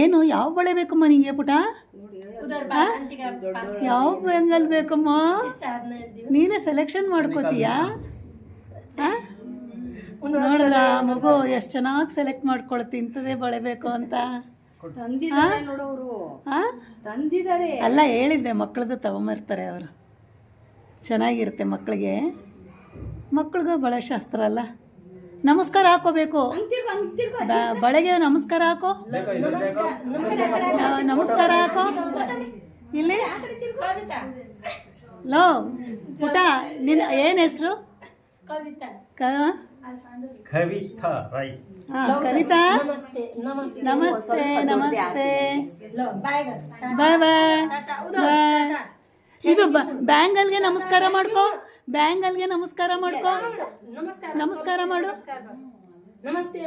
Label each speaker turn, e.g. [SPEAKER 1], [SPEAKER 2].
[SPEAKER 1] ಏನು ಯಾವ ಬಳೆ ಬೇಕಮ್ಮ ನಿಂಗೆ ಪುಟ? ಯಾವ ಬೆಂಗಲ್ ಬೇಕಮ್ಮ? ನೀನೇ ಸೆಲೆಕ್ಷನ್ ಮಾಡ್ಕೋತೀಯಾ? ನೋಡಲ್ಲ ಮಗು ಎಷ್ಟು ಚೆನ್ನಾಗಿ ಸೆಲೆಕ್ಟ್ ಮಾಡ್ಕೊಳ್ತಿ ಇಂಥದೇ ಬಳೆ ಬೇಕು ಅಂತ. ಅಲ್ಲ ಹೇಳಿದ್ದೆ ಮಕ್ಕಳದು ತಗೊಂಬರ್ತಾರೆ ಅವರು. ಚೆನ್ನಾಗಿರುತ್ತೆ ಮಕ್ಕಳಿಗೆ ಮಕ್ಕಳಿಗೂ ಬಳೆ ಶಾಸ್ತ್ರ ಅಲ್ಲ. ನಮಸ್ಕಾರ ಹಾಕೋಬೇಕು ಬಳೆಗೆ ನಮಸ್ಕಾರ ಹಾಕೋ. ನಮಸ್ಕಾರ ಹಾಕೋ. ಇಲ್ಲಿ? ಲೋ ಪುಟ ನಿನ್ನ ಏನು ಹೆಸರು?
[SPEAKER 2] ಕವಿತಾ.
[SPEAKER 1] ಕವಿತಾ ನಮಸ್ತೆ ನಮಸ್ತೆ.
[SPEAKER 3] ನಮಸ್ತೆ
[SPEAKER 1] ಬಾಯ್ ಬಾಯ್. ಬ್ಯಾಂಗಲ್ಗೆ ನಮಸ್ಕಾರ ಮಾಡ್ಕೋ. ಬ್ಯಾಂಗಲ್ಗೆ ನಮಸ್ಕಾರ ಮಾಡ್ಕೋ. ನಮಸ್ಕಾರ. ಮಾಡು.
[SPEAKER 3] ನಮಸ್ತೆ